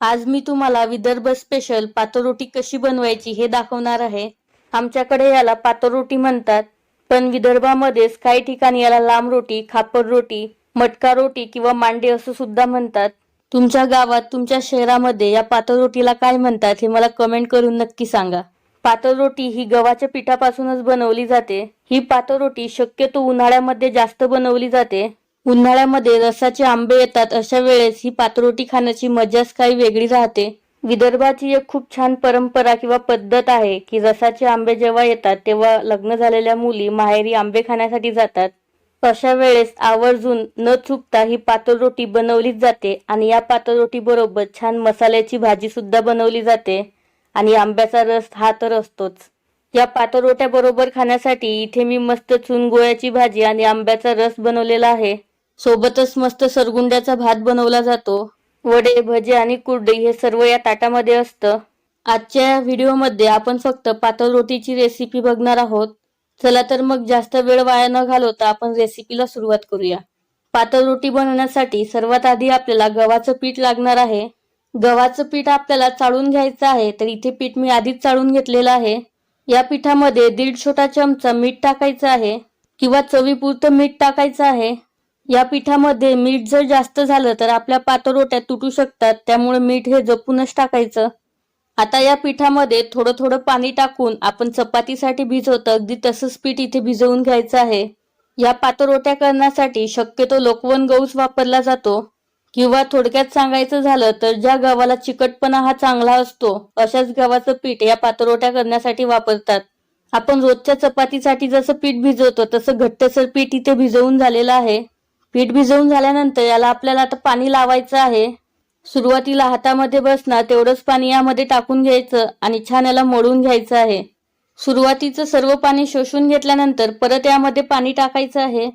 आज मी तुम्हाला विदर्भ स्पेशल पातरोटी कशी बनवायची हे दाखवणार आहे. आमच्याकडे याला पातरोटी म्हणतात. पण विदर्भामध्येच काही ठिकाणी याला लांब रोटी खापर रोटी मटका रोटी किंवा मांडे असं सुद्धा म्हणतात. तुमच्या गावात तुमच्या शहरामध्ये या पातरोटीला काय म्हणतात हे मला कमेंट करून नक्की सांगा. पातरोटी ही गव्हाच्या पिठापासूनच बनवली जाते. ही पातरोटी शक्यतो उन्हाळ्यामध्ये जास्त बनवली जाते. उन्हाळ्यामध्ये रसाचे आंबे येतात अशा वेळेस ही पातरोटी खाण्याची मजाच काही वेगळी राहते. विदर्भाची एक खूप छान परंपरा किंवा पद्धत आहे की रसाचे आंबे जेव्हा येतात तेव्हा लग्न झालेल्या मुली माहेरी आंबे खाण्यासाठी जातात. अशा वेळेस आवर्जून न चुकता ही पातळरोटी बनवलीच जाते आणि या पातळरोटी बरोबर छान मसाल्याची भाजी सुद्धा बनवली जाते आणि आंब्याचा रस हा तर असतोच. या पातळरोट्या बरोबर खाण्यासाठी इथे मी मस्त चुनगोळ्याची भाजी आणि आंब्याचा रस बनवलेला आहे. सोबतच मस्त सरगुंड्याचा भात बनवला जातो. वडे भजे आणि कुरडे हे सर्व या ताटामध्ये असतं. आजच्या या व्हिडिओमध्ये आपण फक्त पातळ रोटीची रेसिपी बघणार आहोत. चला तर मग जास्त वेळ वाया न घालवता आपण रेसिपीला सुरुवात करूया. पातळ रोटी बनवण्यासाठी सर्वात आधी आपल्याला गव्हाचं पीठ लागणार आहे. गव्हाचं पीठ आपल्याला चाळून घ्यायचं आहे तर इथे पीठ मी आधीच चाळून घेतलेलं आहे. या पिठामध्ये दीड छोटा चमचा मीठ टाकायचं आहे किंवा चवीपुरतं मीठ टाकायचं आहे. या पिठामध्ये मीठ जर जास्त झालं तर आपल्या पातरोट्या तुटू शकतात. त्यामुळे मीठ हे जपूनच टाकायचं. आता या पिठामध्ये थोडं थोडं पाणी टाकून आपण चपातीसाठी भिजवतो. अगदी तसंच पीठ इथे भिजवून घ्यायचं आहे. या पातरोट्या करण्यासाठी शक्यतो लोकवन गहूच वापरला जातो. किंवा थोडक्यात सांगायचं झालं तर ज्या गव्हाला चिकटपणा हा चांगला असतो अशाच गव्हाचं पीठ या पातरोट्या करण्यासाठी वापरतात. आपण रोजच्या चपातीसाठी जसं पीठ भिजवतो तसं घट्टसर पीठ इथे भिजवून झालेलं आहे. पीठ भिजवून झाल्यानंतर याला आपल्याला आता पाणी लावायचं आहे. सुरुवातीला हातामध्ये बसणार तेवढंच पाणी यामध्ये टाकून घ्यायचं आणि छान याला मोडून घ्यायचं आहे. सुरुवातीचं सर्व पाणी शोषून घेतल्यानंतर परत यामध्ये पाणी टाकायचं आहे.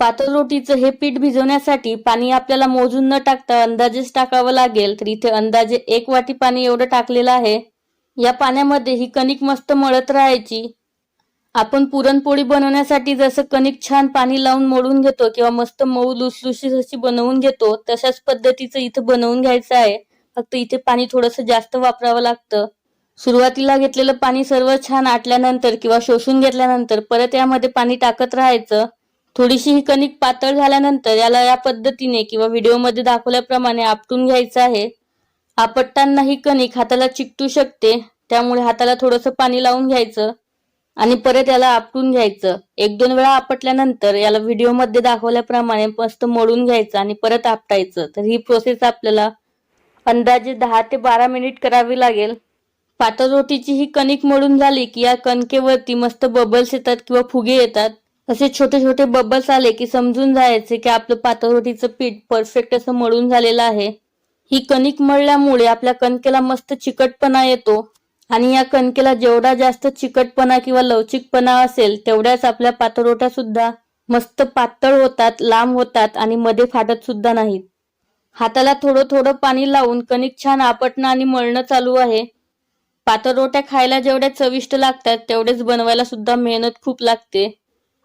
पातळ रोटीचं हे पीठ भिजवण्यासाठी पाणी आपल्याला मोजून न टाकता अंदाजेच टाकावं लागेल तर इथे अंदाजे एक वाटी पाणी एवढं टाकलेलं आहे. या पाण्यामध्ये ही कणिक मस्त मळत राहायची. आपण पुरणपोळी बनवण्यासाठी जसं कणिक छान पाणी लावून मोडून घेतो किंवा मस्त मऊ लुसलुशीत अशी बनवून घेतो तशाच पद्धतीचं इथं बनवून घ्यायचं आहे. फक्त इथे पाणी थोडंसं जास्त वापरावं लागतं. सुरुवातीला घेतलेलं पाणी सर्व छान आटल्यानंतर किंवा शोषून घेतल्यानंतर परत यामध्ये पाणी टाकत राहायचं. थोडीशी ही कणिक पातळ झाल्यानंतर याला या पद्धतीने किंवा व्हिडिओमध्ये दाखवल्याप्रमाणे आपटून घ्यायचं आहे. आपटताना ही कणिक हाताला चिकटू शकते त्यामुळे हाताला थोडंसं पाणी लावून घ्यायचं. आणि परत याला आपटून घ्यायचं. एक दोन वेळा आपटल्यानंतर याला व्हिडिओमध्ये दाखवल्याप्रमाणे मस्त मोडून घ्यायचं आणि परत आपटायचं. तर ही प्रोसेस आपल्याला अंदाजे दहा ते बारा मिनिट करावी लागेल. पातळ रोटीची ही कणिक मोडून झाली की या कणकेवरती मस्त बबल्स येतात किंवा फुगे येतात. असे छोटे छोटे बबल्स आले की समजून जायचे की आपलं पातळ रोटीचं पीठ परफेक्ट असं मळून झालेलं आहे. ही कणिक मळल्यामुळे आपल्या कणकेला मस्त चिकटपणा येतो. आणि या कणकेला जेवढा जास्त चिकटपणा किंवा लवचिकपणा असेल तेवढ्याच आपल्या पातरोट्या सुद्धा मस्त पातळ होतात लांब होतात आणि मध्ये फाटत सुद्धा नाहीत. हाताला थोडं थोडं पाणी लावून कणिक छान आपटणं आणि मळणं चालू आहे. पातरोट्या खायला जेवढ्या चविष्ट लागतात तेवढेच बनवायला सुद्धा मेहनत खूप लागते.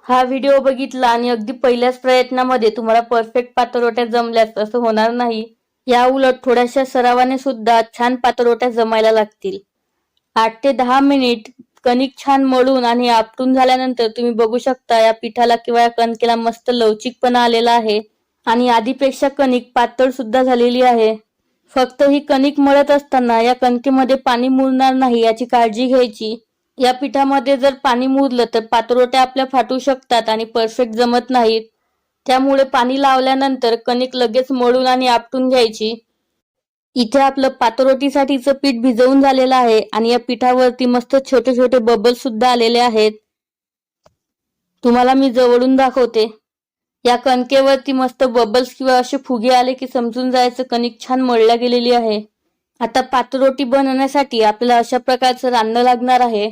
हा व्हिडिओ बघितला आणि अगदी पहिल्याच प्रयत्नामध्ये तुम्हाला परफेक्ट पातरोट्या जमल्यास असं होणार नाही. या उलट थोड्याशा सरावाने सुद्धा छान पातरोट्या जमायला लागतील. आठ ते दहा मिनिट कणिक छान मळून आणि आपटून झाल्यानंतर तुम्ही बघू शकता या पिठाला किंवा या कणकेला मस्त लवचिकपणा आलेला आहे. आणि आधीपेक्षा कणिक पातळ सुद्धा झालेली आहे. फक्त ही कणिक मळत असताना या कणकेमध्ये पाणी मुरणार नाही याची काळजी घ्यायची. या पिठामध्ये जर पाणी मुरलं तर पातरोट्या आपल्या फाटू शकतात आणि परफेक्ट जमत नाहीत. त्यामुळे पाणी लावल्यानंतर कणिक लगेच मळून आणि आपटून घ्यायची. इथे आपलं पातरोटीसाठीचं पीठ भिजवून झालेलं आहे आणि या पिठावरती मस्त छोटे छोटे बबल सुद्धा आलेले आहेत. तुम्हाला मी जवळून दाखवते. या कणकेवरती मस्त बबल्स किंवा असे फुगे आले की समजून जायचं कणिक छान मळल्या गेलेली आहे. आता पातरोटी बनवण्यासाठी आपल्याला अशा प्रकारचं रांनं लागणार आहे.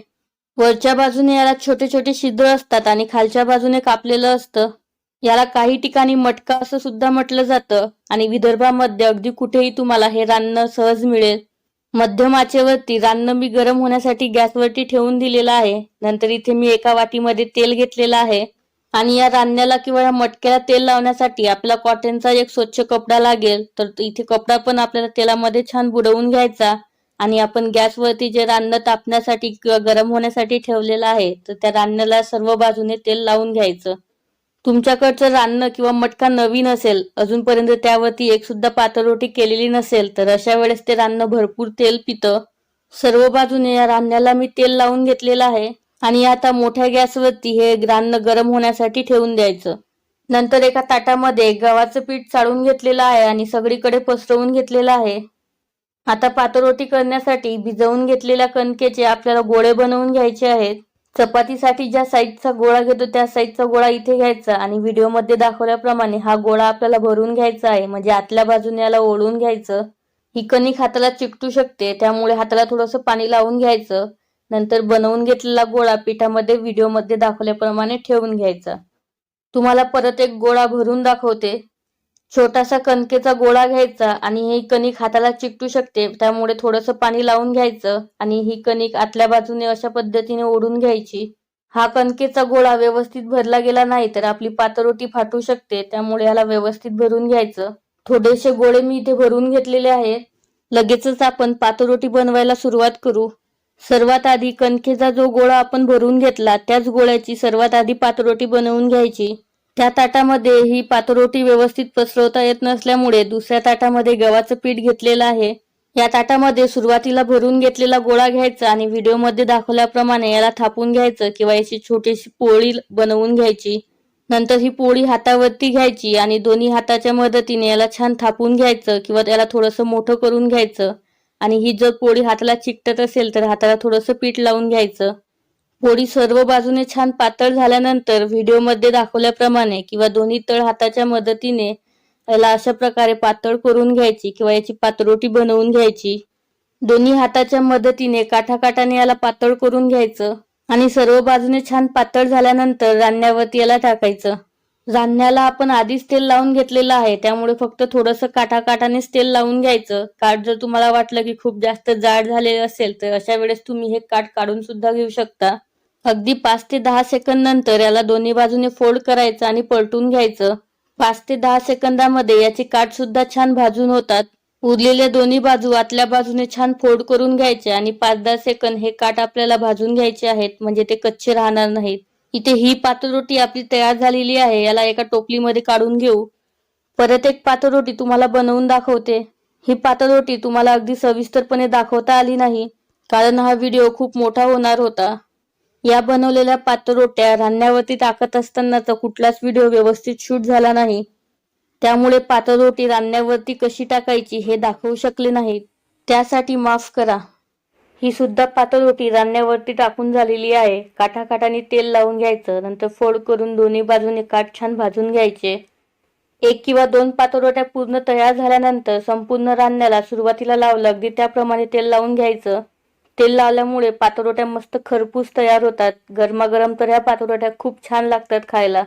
वरच्या बाजूने याला छोटे छोटे छिद्र असतात आणि खालच्या बाजूने कापलेलं असतं. याला काही ठिकाणी मटका असं सुद्धा म्हटलं जातं. आणि विदर्भामध्ये अगदी कुठेही तुम्हाला हे रान्न सहज मिळेल. मध्यम आचेवरती रान्न मी गरम होण्यासाठी गॅसवरती ठेवून दिलेलं आहे. नंतर इथे मी एका वाटीमध्ये तेल घेतलेलं आहे. आणि या रान्याला किंवा या मटक्याला तेल लावण्यासाठी आपला कॉटनचा एक स्वच्छ कपडा लागेल. तर इथे कपडा पण आपल्याला तेलामध्ये छान बुडवून घ्यायचा. आणि आपण गॅसवरती जे रान्न तापण्यासाठी किंवा गरम होण्यासाठी ठेवलेलं आहे तर त्या रान्नाला सर्व बाजूने तेल लावून घ्यायचं. तुमच्याकडचं रान्न किंवा मटका नवीन असेल अजूनपर्यंत त्यावरती एक सुद्धा पातळरोटी केलेली नसेल तर अशा वेळेस ते रान्न भरपूर तेल पितं. सर्व बाजूने या रान्न्याला मी तेल लावून घेतलेलं आहे आणि आता मोठ्या गॅसवरती हे रान्न गरम होण्यासाठी ठेवून द्यायचं. नंतर एका ताटामध्ये गव्हाचं पीठ चाळून घेतलेलं आहे आणि सगळीकडे पसरवून घेतलेलं आहे. आता पातळरोटी करण्यासाठी भिजवून घेतलेल्या कणकेचे आपल्याला गोळे बनवून घ्यायचे आहेत. चपातीसाठी ज्या साईजचा गोळा घेतो त्या साईजचा गोळा इथे घ्यायचा. आणि व्हिडिओमध्ये दाखवल्याप्रमाणे हा गोळा आपल्याला भरून घ्यायचा आहे. म्हणजे आतल्या बाजूने याला ओढून घ्यायचं. ही कणिक हाताला चिकटू शकते. त्यामुळे हाताला थोडंसं पाणी लावून घ्यायचं. नंतर बनवून घेतलेला गोळा पिठामध्ये व्हिडिओमध्ये दाखवल्याप्रमाणे ठेवून घ्यायचा. तुम्हाला परत एक गोळा भरून दाखवते. छोटासा कणकेचा गोळा घ्यायचा आणि ही कणिक हाताला चिकटू शकते. त्यामुळे थोडंसं पाणी लावून घ्यायचं आणि ही कणिक आतल्या बाजूने अशा पद्धतीने ओढून घ्यायची. हा कणकेचा गोळा व्यवस्थित भरला गेला नाही तर आपली पातरोटी फाटू शकते. त्यामुळे याला व्यवस्थित भरून घ्यायचं. थोडेसे गोळे मी इथे भरून घेतलेले आहेत. लगेचच आपण पातरोटी बनवायला सुरुवात करू. सर्वात आधी कणकेचा जो गोळा आपण भरून घेतला त्याच गोळ्याची सर्वात आधी पातरोटी बनवून घ्यायची. त्या ताटामध्ये ही पातरोटी व्यवस्थित पसरवता येत नसल्यामुळे दुसऱ्या ताटामध्ये गव्हाचं पीठ घेतलेलं आहे. या ताटामध्ये सुरुवातीला भरून घेतलेला गोळा घ्यायचा आणि व्हिडिओमध्ये दाखवल्याप्रमाणे याला थापून घ्यायचं किंवा याची छोटीशी पोळी बनवून घ्यायची. नंतर ही पोळी हातावरती घ्यायची आणि दोन्ही हाताच्या मदतीने याला छान थापून घ्यायचं किंवा त्याला थोडंसं मोठं करून घ्यायचं. आणि ही जर पोळी हाताला चिकटत असेल तर हाताला थोडंसं पीठ लावून घ्यायचं. पोळी सर्व बाजूने छान पातळ झाल्यानंतर व्हिडिओमध्ये दाखवल्याप्रमाणे किंवा दोन्ही तळ हाताच्या मदतीने याला अशा प्रकारे पातळ करून घ्यायची किंवा याची पातरोटी बनवून घ्यायची. दोन्ही हाताच्या मदतीने काठाकाठाने याला पातळ करून घ्यायचं आणि सर्व बाजूने छान पातळ झाल्यानंतर रान्यावरती याला टाकायचं. रान्याला आपण आधीच तेल लावून घेतलेलं आहे त्यामुळे फक्त थोडंसं काठाकाठानेच तेल लावून घ्यायचं. काठ जर तुम्हाला वाटलं की खूप जास्त जाड झालेलं असेल तर अशा वेळेस तुम्ही हे काठ काढून सुद्धा घेऊ शकता. अगदी पाच ते दहा सेकंद नंतर याला दोन्ही बाजूने फोल्ड करायचं आणि पलटून घ्यायचं. पाच ते दहा सेकंदामध्ये याचे काठ सुद्धा छान भाजून होतात. उरलेल्या दोन्ही बाजू आतल्या बाजूने छान फोल्ड करून घ्यायचे आणि पाच दहा सेकंद हे काठ आपल्याला भाजून घ्यायचे आहेत म्हणजे ते कच्चे राहणार नाहीत. इथे ही पातरोटी आपली तयार झालेली आहे याला एका टोपलीमध्ये काढून घेऊ. परत एक पातरोटी तुम्हाला बनवून दाखवते. ही पातरोटी तुम्हाला अगदी सविस्तरपणे दाखवता आली नाही कारण हा व्हिडिओ खूप मोठा होणार होता. या बनवलेल्या पातरोट्या रान्यावरती टाकत असतानाचा कुठलाच व्हिडिओ व्यवस्थित शूट झाला नाही. त्यामुळे पातरोटी रान्यावरती कशी टाकायची हे दाखवू शकले नाही त्यासाठी माफ करा. ही सुद्धा पातरोटी रान्यावरती टाकून झालेली आहे. काठाकाठाने तेल लावून घ्यायचं नंतर फोड करून दोन्ही बाजूने काठ छान भाजून घ्यायचे. एक किंवा दोन पातरोट्या पूर्ण तयार झाल्यानंतर संपूर्ण रान्याला सुरुवातीला लावलं अगदी त्याप्रमाणे तेल लावून घ्यायचं. तेल लावल्यामुळे पातरोट्या मस्त खरपूस तयार होतात. गरमागरम तर ह्या पातरोट्या खूप छान लागतात खायला.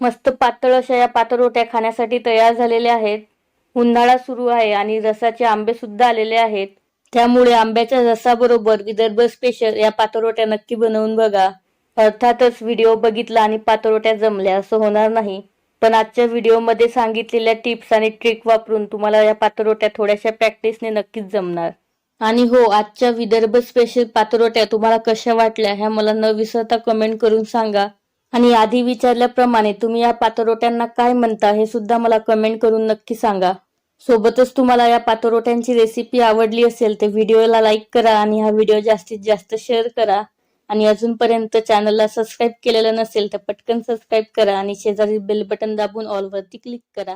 मस्त पातळ अशा या पातरोट्या खाण्यासाठी तयार झालेल्या आहेत. उन्हाळा सुरू आहे आणि रसाचे आंबे सुद्धा आलेले आहेत. त्यामुळे आंब्याच्या रसाबरोबर विदर्भ स्पेशल या पातरोट्या नक्की बनवून बघा. अर्थातच व्हिडिओ बघितला आणि पातरोट्या जमल्या असं होणार नाही. पण आजच्या व्हिडिओमध्ये सांगितलेल्या टिप्स आणि ट्रिक वापरून तुम्हाला या पातरोट्या थोड्याशा प्रॅक्टिसने नक्कीच जमणार. आणि हो आजच्या विदर्भ स्पेशल पात्रोट्या तुम्हाला कशा वाटल्या ह्या मला न विसरता कमेंट करून सांगा. आणि आधी विचारल्याप्रमाणे तुम्ही या पातरोट्यांना काय म्हणता हे सुद्धा मला कमेंट करून नक्की सांगा. सोबतच तुम्हाला या पातरोट्यांची रेसिपी आवडली असेल तर व्हिडिओला लाईक करा आणि हा व्हिडिओ जास्तीत जास्त शेअर करा. आणि अजूनपर्यंत चॅनलला सबस्क्राईब केलेलं नसेल तर पटकन सबस्क्राईब करा आणि शेजारी बेल बटन दाबून ऑलवरती क्लिक करा.